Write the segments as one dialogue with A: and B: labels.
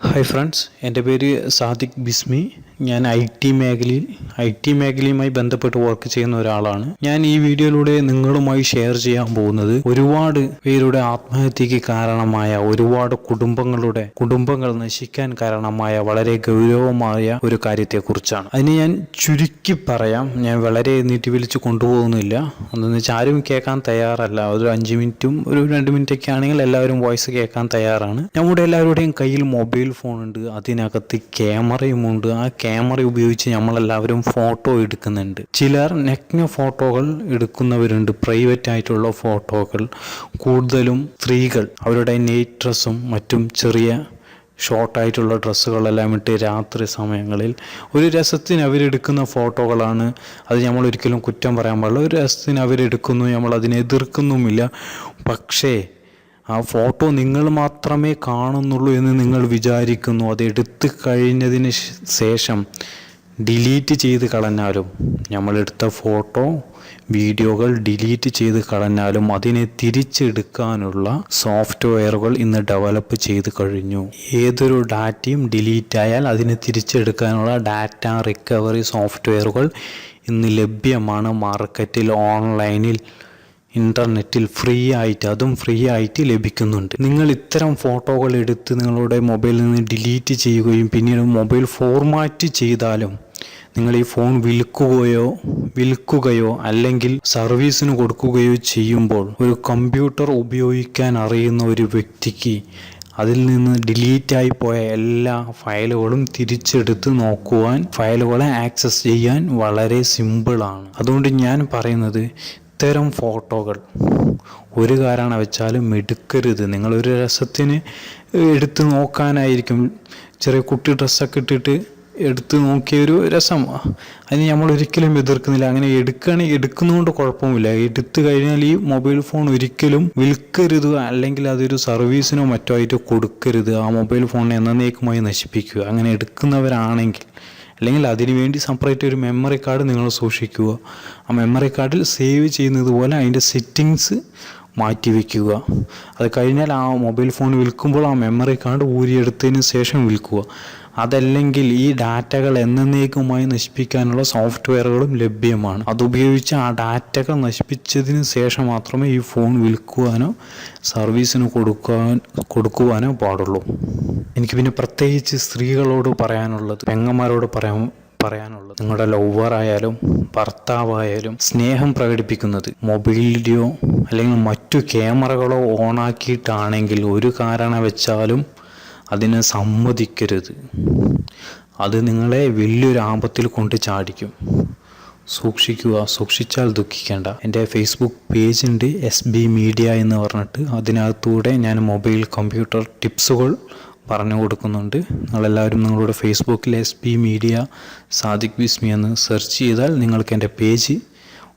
A: Hi friends എന്റെ പേര് സാദിഖ് ബിസ്മി. ഞാൻ ഐ ടി മേഖലയിൽ ഐ ടി മേഖലയുമായി ബന്ധപ്പെട്ട് വർക്ക് ചെയ്യുന്ന ഒരാളാണ്. ഞാൻ ഈ വീഡിയോയിലൂടെ നിങ്ങളുമായി ഷെയർ ചെയ്യാൻ പോകുന്നത് ഒരുപാട് പേരുടെ ആത്മഹത്യക്ക് കാരണമായ ഒരുപാട് കുടുംബങ്ങളുടെ കുടുംബങ്ങൾ നശിക്കാൻ കാരണമായ വളരെ ഗൗരവമായ ഒരു കാര്യത്തെക്കുറിച്ചാണ്. അതിന് ഞാൻ ചുരുക്കി പറയാം. ഞാൻ വളരെ നീട്ടി വലിച്ചു കൊണ്ടുപോകുന്നില്ല. എന്താണെന്ന് വെച്ചാൽ ആരും കേൾക്കാൻ തയ്യാറല്ല. ഒരു അഞ്ച് മിനിറ്റും ഒരു രണ്ട് മിനിറ്റൊക്കെ ആണെങ്കിൽ എല്ലാവരും വോയിസ് കേൾക്കാൻ തയ്യാറാണ്. നമ്മുടെ എല്ലാവരുടെയും കയ്യിൽ മൊബൈൽ ഫോൺ ഉണ്ട് അതിനകത്ത് ക്യാമറയുമുണ്ട് ആ ക്യാമറ ഉപയോഗിച്ച് നമ്മളെല്ലാവരും ഫോട്ടോ എടുക്കുന്നുണ്ട്. ചിലർ നഗ്ന ഫോട്ടോകൾ എടുക്കുന്നവരുണ്ട് പ്രൈവറ്റ് ആയിട്ടുള്ള ഫോട്ടോകൾ. കൂടുതലും സ്ത്രീകൾ. അവരുടെ നൈറ്റ് ഡ്രസ്സും മറ്റും ചെറിയ ഷോർട്ടായിട്ടുള്ള ഡ്രസ്സുകളെല്ലാം ഇട്ട് രാത്രി സമയങ്ങളിൽ ഒരു രസത്തിന് അവരെടുക്കുന്ന ഫോട്ടോകളാണ്. അത് നമ്മൾ ഒരിക്കലും കുറ്റം പറയാൻ പാടില്ല. ഒരു രസത്തിന് അവരെടുക്കുന്നു നമ്മൾ അതിനെ എതിർക്കുന്നുമില്ല. പക്ഷേ ആ ഫോട്ടോ നിങ്ങൾ മാത്രമേ കാണുന്നുള്ളൂ എന്ന് നിങ്ങൾ വിചാരിക്കുന്നു. അത് എടുത്തു കഴിഞ്ഞതിന് ശേഷം ഡിലീറ്റ് ചെയ്ത് കളഞ്ഞാലും നമ്മളെടുത്ത ഫോട്ടോ വീഡിയോകൾ ഡിലീറ്റ് ചെയ്ത് കളഞ്ഞാലും അതിനെ തിരിച്ചെടുക്കാനുള്ള സോഫ്റ്റ്വെയറുകൾ ഇന്ന് ഡെവലപ്പ് ചെയ്ത് കഴിഞ്ഞു. ഏതൊരു ഡാറ്റയും ഡിലീറ്റ് ആയാൽ അതിനെ തിരിച്ചെടുക്കാനുള്ള ഡാറ്റ റിക്കവറി സോഫ്റ്റ്വെയറുകൾ ഇന്ന് ലഭ്യമാണ്. മാർക്കറ്റിൽ ഓൺലൈനിൽ ഇന്റർനെറ്റിൽ ഫ്രീ ആയിട്ട് അതും ഫ്രീ ആയിട്ട് ലഭിക്കുന്നുണ്ട്. നിങ്ങൾ ഇത്തരം ഫോട്ടോകൾ എടുത്ത് നിങ്ങളുടെ മൊബൈലിൽ നിന്ന് ഡിലീറ്റ് ചെയ്യുകയും പിന്നീട് മൊബൈൽ ഫോർമാറ്റ് ചെയ്താലും നിങ്ങൾ ഈ ഫോൺ വിൽക്കുകയോ വിൽക്കുകയോ അല്ലെങ്കിൽ സർവീസിന് കൊടുക്കുകയോ ചെയ്യുമ്പോൾ ഒരു കമ്പ്യൂട്ടർ ഉപയോഗിക്കാൻ അറിയുന്ന ഒരു വ്യക്തിക്ക് അതിൽ നിന്ന് ഡിലീറ്റായി പോയ എല്ലാ ഫയലുകളും തിരിച്ചെടുത്ത് നോക്കുവാൻ ഫയലുകളെ ആക്സസ് ചെയ്യാൻ വളരെ സിമ്പിളാണ് അതുകൊണ്ട് ഞാൻ പറയുന്നത് ഇത്തരം ഫോട്ടോകൾ ഒരു കാരണം വെച്ചാലും എടുക്കരുത് നിങ്ങളൊരു രസത്തിന് എടുത്ത് നോക്കാനായിരിക്കും. ചെറിയ കുട്ടി ഡ്രസ്സൊക്കെ ഇട്ടിട്ട് എടുത്ത് നോക്കിയൊരു രസം. അതിന് നമ്മൾ ഒരിക്കലും എതിർക്കുന്നില്ല. അങ്ങനെ എടുക്കുകയാണെങ്കിൽ എടുക്കുന്നതുകൊണ്ട് കുഴപ്പമില്ല എടുത്തു കഴിഞ്ഞാൽ ഈ മൊബൈൽ ഫോൺ ഒരിക്കലും വിൽക്കരുത്. അല്ലെങ്കിൽ അതൊരു സർവീസിനോ മറ്റോ ആയിട്ട് കൊടുക്കരുത്. ആ മൊബൈൽ ഫോണിനെ എന്നേക്കുമായി നശിപ്പിക്കുക. അങ്ങനെ എടുക്കുന്നവരാണെങ്കിൽ അല്ലെങ്കിൽ അതിനുവേണ്ടി സെപ്പറേറ്റ് ഒരു മെമ്മറി കാർഡ് നിങ്ങൾ സൂക്ഷിക്കുക. ആ മെമ്മറി കാർഡിൽ സേവ് ചെയ്യുന്നത് പോലെ അതിന്റെ സെറ്റിങ്സ് മാറ്റി വയ്ക്കുക അത് കഴിഞ്ഞാൽ ആ മൊബൈൽ ഫോൺ വിൽക്കുമ്പോൾ ആ മെമ്മറി കാർഡ് ഊരിയെടുത്തതിന് ശേഷം വിൽക്കുക. അതല്ലെങ്കിൽ ഈ ഡാറ്റകൾ എന്നേക്കുമായി നശിപ്പിക്കാനുള്ള സോഫ്റ്റ്വെയറുകളും ലഭ്യമാണ്. അതുപയോഗിച്ച് ആ ഡാറ്റകൾ നശിപ്പിച്ചതിന് ശേഷം മാത്രമേ ഈ ഫോൺ വിൽക്കുവാനോ സർവീസിന് കൊടുക്കാൻ കൊടുക്കുവാനോ പാടുള്ളൂ. എനിക്ക് പിന്നെ പ്രത്യേകിച്ച് സ്ത്രീകളോട് പറയാനുള്ളത് പെങ്ങന്മാരോട് പറയാൻ പറയാനുള്ളത്. നിങ്ങളുടെ ലവർ ആയാലും ഭർത്താവായാലും സ്നേഹം പ്രകടിപ്പിക്കുന്നത് മൊബൈലിന്റെയോ അല്ലെങ്കിൽ മറ്റു ക്യാമറകളോ ഓണാക്കിയിട്ടാണെങ്കിൽ ഒരു കാരണം വെച്ചാലും അതിനെ സമ്മതിക്കരുത്. അത് നിങ്ങളെ വലിയൊരു ആപത്തിൽ കൊണ്ട് ചാടിക്കും. സൂക്ഷിക്കുക സൂക്ഷിച്ചാൽ ദുഃഖിക്കേണ്ട. എന്റെ ഫേസ്ബുക്ക് പേജ് ഉണ്ട് എസ് ബി മീഡിയ എന്ന് പറഞ്ഞിട്ട്. അതിനകത്തൂടെ ഞാൻ മൊബൈൽ കമ്പ്യൂട്ടർ ടിപ്സുകൾ പറഞ്ഞു കൊടുക്കുന്നുണ്ട്. നിങ്ങളെല്ലാവരും നിങ്ങളുടെ ഫേസ്ബുക്കിൽ S B media Sadiq Bismi എന്ന് സെർച്ച് ചെയ്താൽ നിങ്ങൾക്ക് എന്റെ പേജ്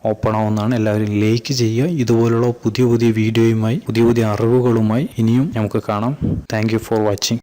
A: ഓപ്പൺ ആവുന്നതാണ് എല്ലാവരും ലൈക്ക് ചെയ്യുക. ഇതുപോലുള്ള പുതിയ പുതിയ വീഡിയോയുമായി പുതിയ പുതിയ അറിവുകളുമായി ഇനിയും നമുക്ക് കാണാം. Thank for watching